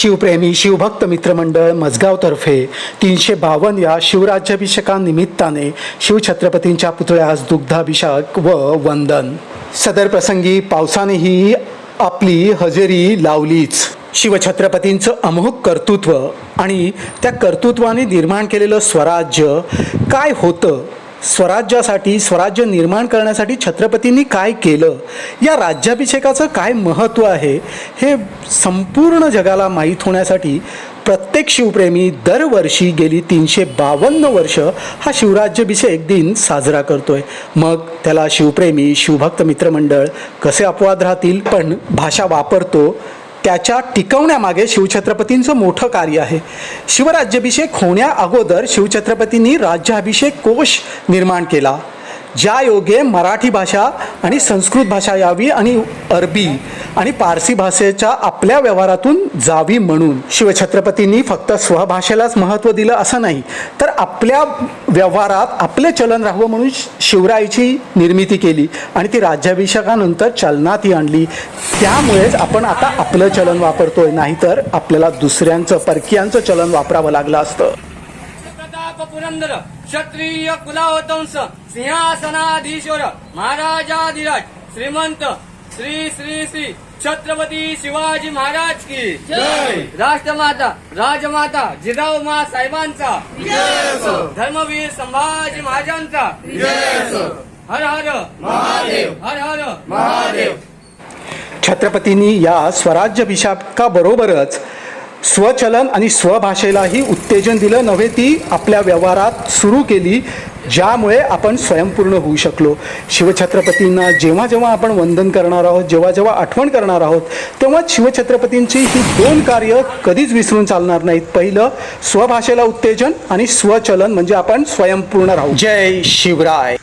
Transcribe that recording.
शिवप्रेमी शिवभक्त मित्रमंडळ मजगावतर्फे तीनशे बावन्न या शिवराज्याभिषेकानिमित्ताने शिवछत्रपतींच्या पुतळ्यास दुग्धाभिषेक व वंदन. सदर प्रसंगी पावसानेही आपली हजेरी लावलीच. शिवछत्रपतींचं अमोघ कर्तृत्व आणि त्या कर्तृत्वाने निर्माण केलेलं स्वराज्य काय होतं? स्वराज्यासाठी स्वराज्य निर्माण करण्यासाठी छत्रपतींनी काय केलं? या राज्याभिषेकाचं काय महत्त्व आहे? हे संपूर्ण जगाला माहीत होण्यासाठी प्रत्येक शिवप्रेमी दरवर्षी गेली तीनशे बावन्न वर्ष हा शिवराज्याभिषेक दिन साजरा करतोय. मग त्याला शिवप्रेमी शिवभक्त मित्रमंडळ कसे अपवाद राहतील? पण भाषा वापरतो त्याच्या टिकवण्यामागे शिवछत्रपतींचं मोठं कार्य आहे. शिवराज्याभिषेक होण्या अगोदर शिवछत्रपतींनी राज्याभिषेक कोश निर्माण केला. ज्या योगे मराठी भाषा आणि संस्कृत भाषा यावी आणि अरबी आणि पारसी भाषेच्या आपल्या व्यवहारातून जावी म्हणून शिवछत्रपतींनी फक्त स्वभाषेलाच महत्त्व दिलं असं नाही तर आपल्या व्यवहारात आपले चलन राहावं म्हणून शिवरायाची निर्मिती केली आणि ती राज्याभिषेकानंतर चलनातही आणली. त्यामुळेच आपण आता आपलं चलन वापरतोय नाहीतर आपल्याला दुसऱ्यांचं परकीयांचं चलन वापरावं लागलं असतं. पुरंदर क्षत्रिय कुलावतंस सिंहासनाधीश्वर महाराजाधिराज श्रीमंत श्री श्री श्री छत्रपती शिवाजी महाराज की जय! राष्ट्रमाता राजमाता जिजाऊ मा साहेबांचा धर्मवीर संभाजी महाराजांचा. हर हर महादेव! हर हर. महादेव! छत्रपतींनी या स्वराज्याभिषेकाबरोबरच स्वचलन आणि स्वभाषेलाही उत्तेजन दिलं नव्हे ती आपल्या व्यवहारात सुरू केली ज्यामुळे आपण स्वयंपूर्ण होऊ शकलो. शिवछत्रपतींना जेव्हा जेव्हा आपण वंदन करणार आहोत जेव्हा जेव्हा आठवण करणार आहोत तेव्हा शिवछत्रपतींची ही दोन कार्य कधीच विसरून चालणार नाहीत. पहिलं स्वभाषेला उत्तेजन आणि स्वचलन म्हणजे आपण स्वयंपूर्ण राहू. जय शिवराय.